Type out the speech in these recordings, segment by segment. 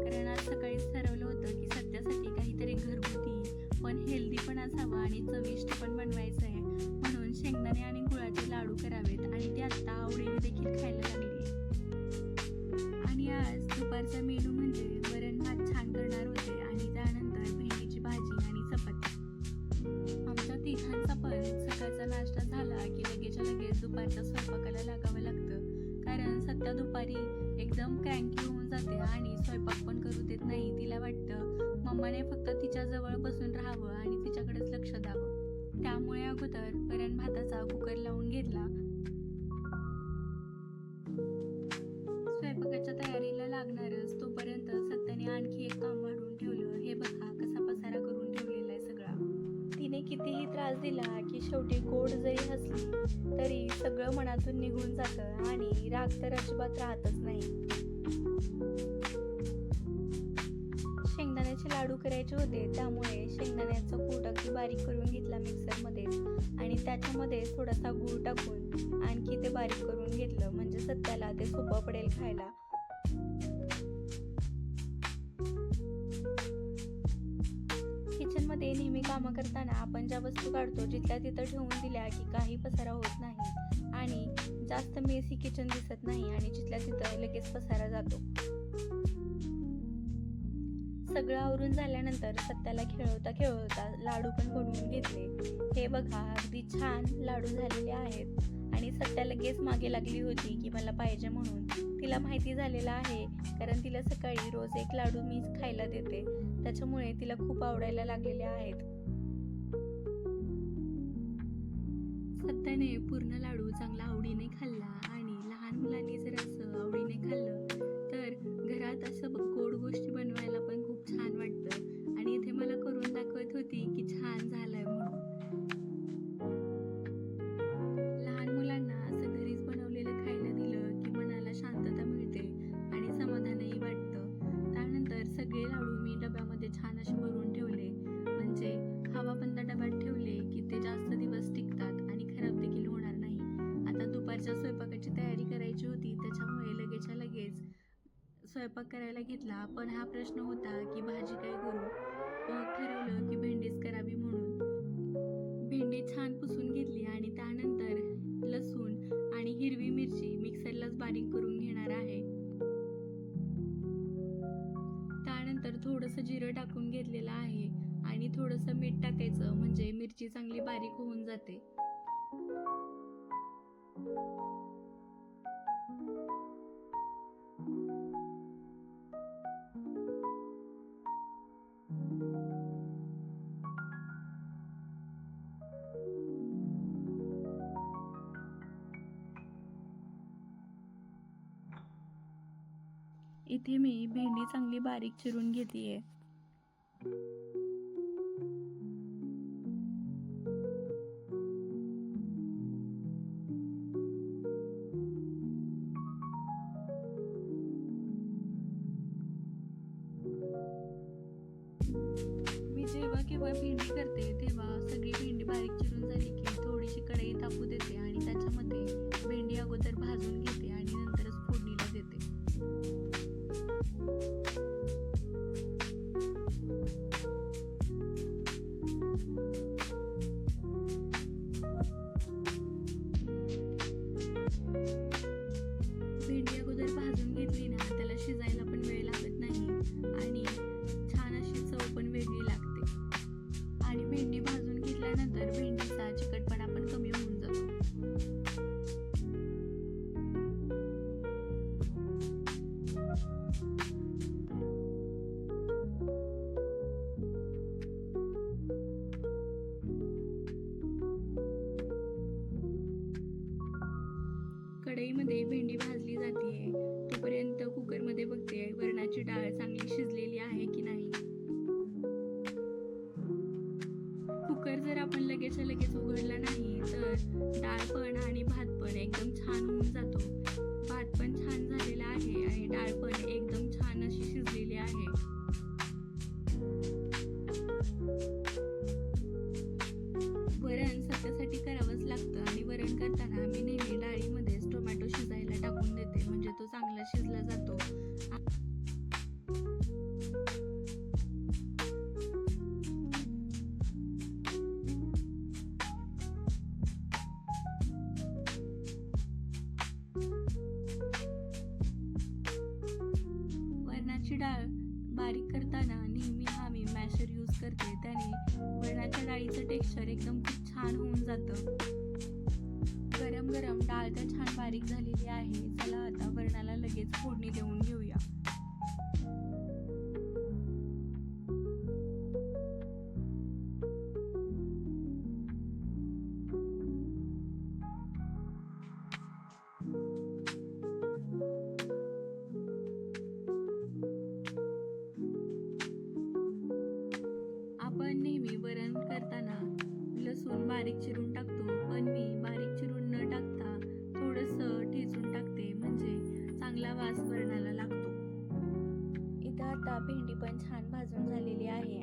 कारण आज सकाळीच ठरवलं होतं की सध्यासाठी काहीतरी घरगुती पण हेल्दी पण असावं आणि चविष्ट पण बनवायचं आहे. म्हणून शेंगदाणे आणि गुळाचे लाडू करावेत आणि ते आत्ता आवडीने देखील खायला लागले. आणि आज दुपारचा मेनू म्हणजे वरण भात छान करणार होते आणि त्यानंतर भेंडीची भाजी आणि चपाती. आमच्या तिघांचा पण सकाळचा नाश्ता झाला की लगेच लगेच दुपारच्या स्वयंपाकाला लागावं लागतं. कारण सध्या दुपारी एकदम क्रँकी होऊन जाते आणि स्वयंपाक पण करू देत नाही तिला वाटतं मम्माने फक्त तिच्या जवळ बसून राहावं आणि तिच्याकडेच लक्ष द्यावं. त्यामुळे अगोदर वरण भाताचा कुकर लावून घेतला. स्वयंपाकाच्या तयारीला लागणारच तोपर्यंत सत्याने आणखी एक काम वाढून ठेवलं. हे बघा कसा पसारा करून ठेवलेला आहे सगळा. तिने कितीही त्रास दिला की शेवटी गोड जरी हसली तरी सगळं मनातून निघून जातं आणि राग तर अजिबात राहतच करायचे होते त्यामुळे शेंगदाण्याचं कूट अगदी बारीक करून घेतला मिक्सरमध्ये आणि त्याच्यामध्ये थोडासा गूळ टाकून आणखी ते बारीक करून घेतलं म्हणजे सत्याला ते सोपं पडेल खायला. किचनमध्ये नेहमी कामं करताना आपण ज्या वस्तू काढतो जिथल्या तिथं ठेवून दिल्या की काही पसारा होत नाही आणि जास्त मेसी किचन दिसत नाही आणि जिथल्या तिथं लगेच पसारा जातो. सगळं आवरून झाल्यानंतर सत्याला खेळवता खेळवता लाडू पण बनवून घेतले. हे बघा अगदी छान लाडू झालेले आहेत. आणि सत्या लगेच मागे लागली होती की मला पाहिजे म्हणून. तिला माहिती झालेलं आहे कारण तिला सकाळी रोज एक लाडू मीच खायला देते. त्याच्यामुळे तिला खूप आवडायला लागलेले आहेत. सत्याने पूर्ण लाडू चांगला आवड स्वयंपाक करायला घेतला पण हा प्रश्न होता की भाजी काय करू? मग ठरवलं की भेंडीच करावी म्हणून. भेंडी छान पुसून घेतली आणि त्यानंतर लसूण आणि हिरवी मिरची मिक्सरलाच बारीक करून घेणार आहे. त्यानंतर थोडंसं जिरं टाकून घेतलेलं आहे आणि थोडंसं मीठ टाकायचं म्हणजे मिरची चांगली बारीक होऊन जाते. इथे मी भेंडी चांगली बारीक चिरून घेतेय. मी जेव्हा केव्हा भेंडी करते तेव्हा सगळी भेंडी बारीक चिरून झाली की थोडीशी कढई तापू देते आणि त्याच्यामध्ये भेंडी अगोदर भाजून घेते झालेली आहे. चला आता वरणाला लगेच फोडणी देऊन घेऊया. आपण नेहमी वरण करताना लसूण बारीक चिरून टाकतो पण मी भेंडी पण छान भाजून झालेली आहे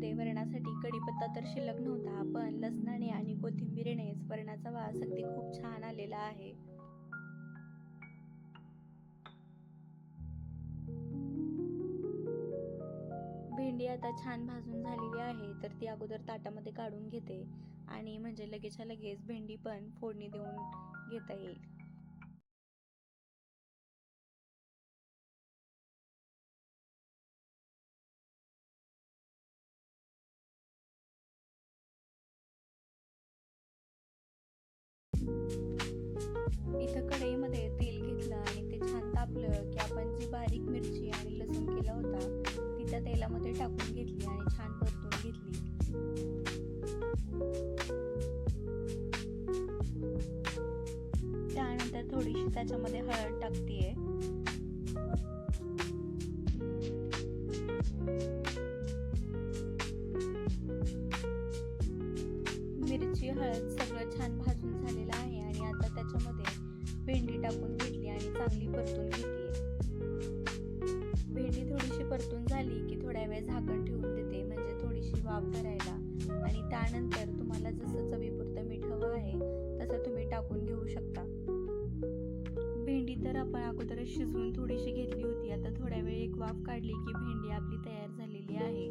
मध्ये वरणासाठी कढीपत्ता तर शिल्लक नव्हता पण लसणाने आणि कोथिंबीरीनेच वरणाचा वास अगदी खूप छान आलेला आहे. भेंडी आता छान भाजून झालेली आहे तर ती अगोदर ताटामध्ये काढून घेते आणि म्हणजे लगेचच्या लगेच भेंडी पण फोडणी देऊन घेता येईल. इथं कढईमध्ये तेल घेतलं आणि ते छान तापलं की आपण जी बारीक मिरची आणि लसूण केला होता ती त्या तेलामध्ये टाकून घेतली आणि छान परतून घेतली. त्यानंतर थोडीशी त्याच्यामध्ये हळद टाकतीये. मिरची हळद सगळं छान भाजून झालेलं आहे आणि आता त्याच्यामध्ये भेंडी टाकून घेतली आणि चांगली परतून घेतली. भेंडी थोडीशी परतून झाली की थोड्या वेळ झाकण ठेवून देते म्हणजे थोडीशी वाफ करायला आणि त्यानंतर तुम्हाला जसं चवीपुरतं मीठ हवं आहे तसं तुम्ही टाकून घेऊ शकता. भेंडी तर आपण अगोदरच शिजवून थोडीशी घेतली होती. आता थोड्या वेळ एक वाफ काढली की भेंडी आपली तयार झालेली आहे.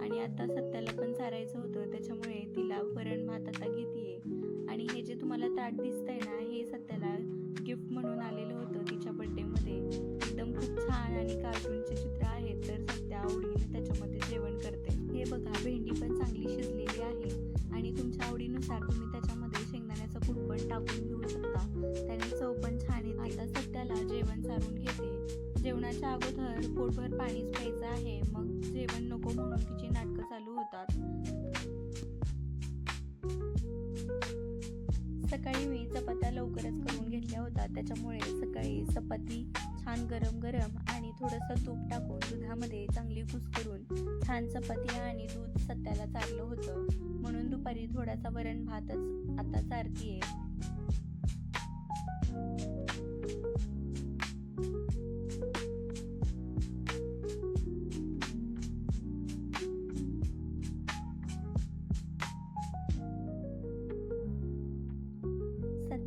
आणि आता सत्याला पण चारायचं होतं त्याच्यामुळे तिला वरण भात आता घेते आणि हे जे तुम्हाला ताट दिसतंय ना हे सत्याला गिफ्ट म्हणून आलेलं होतं तिच्या बड्डेमध्ये एकदम खूप छान आणि कार्टूनचे चित्र आहेत. तर सध्या आवडीने त्याच्यामध्ये जेवण करते. हे बघा भेंडी पण चांगली शिजलेली आहे. आणि तुमच्या आवडीनुसार तुम्ही त्याच्यामध्ये शेंगदाण्याचं कूट पण टाकून घेऊ शकता. त्याने चव पण छान येते. आता सध्याला जेवण सारून घेते. जेवणाच्या अगोदर पोटभर पाणीच प्यायचं आहे. मग जेवण नको म्हणून तिचे त्याच्यामुळे सकाळी चपाती छान गरम गरम आणि थोडंसं तूप टाकून दुधामध्ये चांगली करून छान चपाती आणि दूध सत्याला चारलं होतं. म्हणून दुपारी थोडासा वरण भातच आता चारतीये.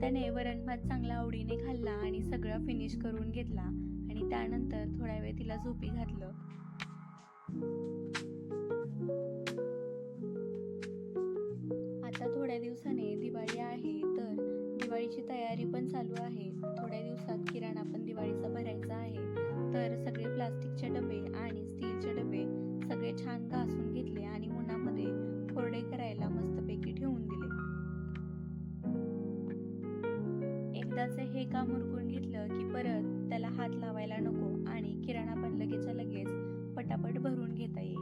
त्याने वरण भात चांगला आवडीने खाल्ला आणि सगळं फिनिश करून घेतला. आणि त्यानंतर थोड्या वेळ तिला झोपी घातलं. आता थोड्या दिवसाने दिवाळी आहे तर दिवाळीची तयारी पण चालू आहे. थोड्या दिवसात किराणा पण दिवाळीचा भरायचा आहे. तर सगळे प्लास्टिकचे डबे आणि स्टीलचे डबे सगळे छान घासून काम उरकून घेतलं की परत त्याला हात लावायला नको आणि किराणा पण लगेचच्या लगेच पटापट भरून घेता येईल.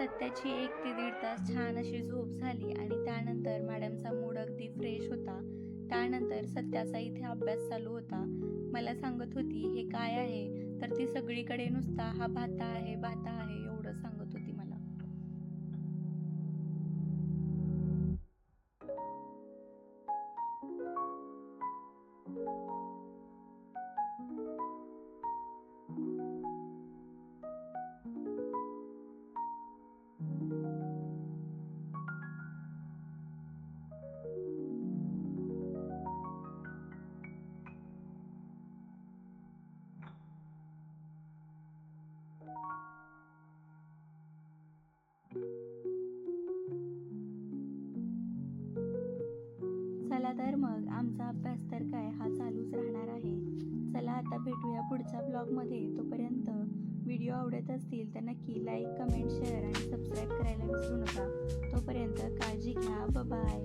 सत्याची एक ते दीड तास छान अशी झोप झाली आणि त्यानंतर मॅडमचा मूड अगदी फ्रेश होता. त्यानंतर सत्याचा इथे अभ्यास चालू होता. मला सांगत होती हे काय आहे? तर ती सगळीकडे नुसता हा भाता आहे भाता आहे. चला तर मग आमचा अभ्यास तर काय हा चालूच राहणार आहे. चला आता भेटूया पुढच्या ब्लॉगमध्ये. तोपर्यंत व्हिडिओ आवडत असतील तर नक्की लाईक कमेंट शेअर आणि सबस्क्राईब करायला विसरू नका. तोपर्यंत काळजी घ्या. बाय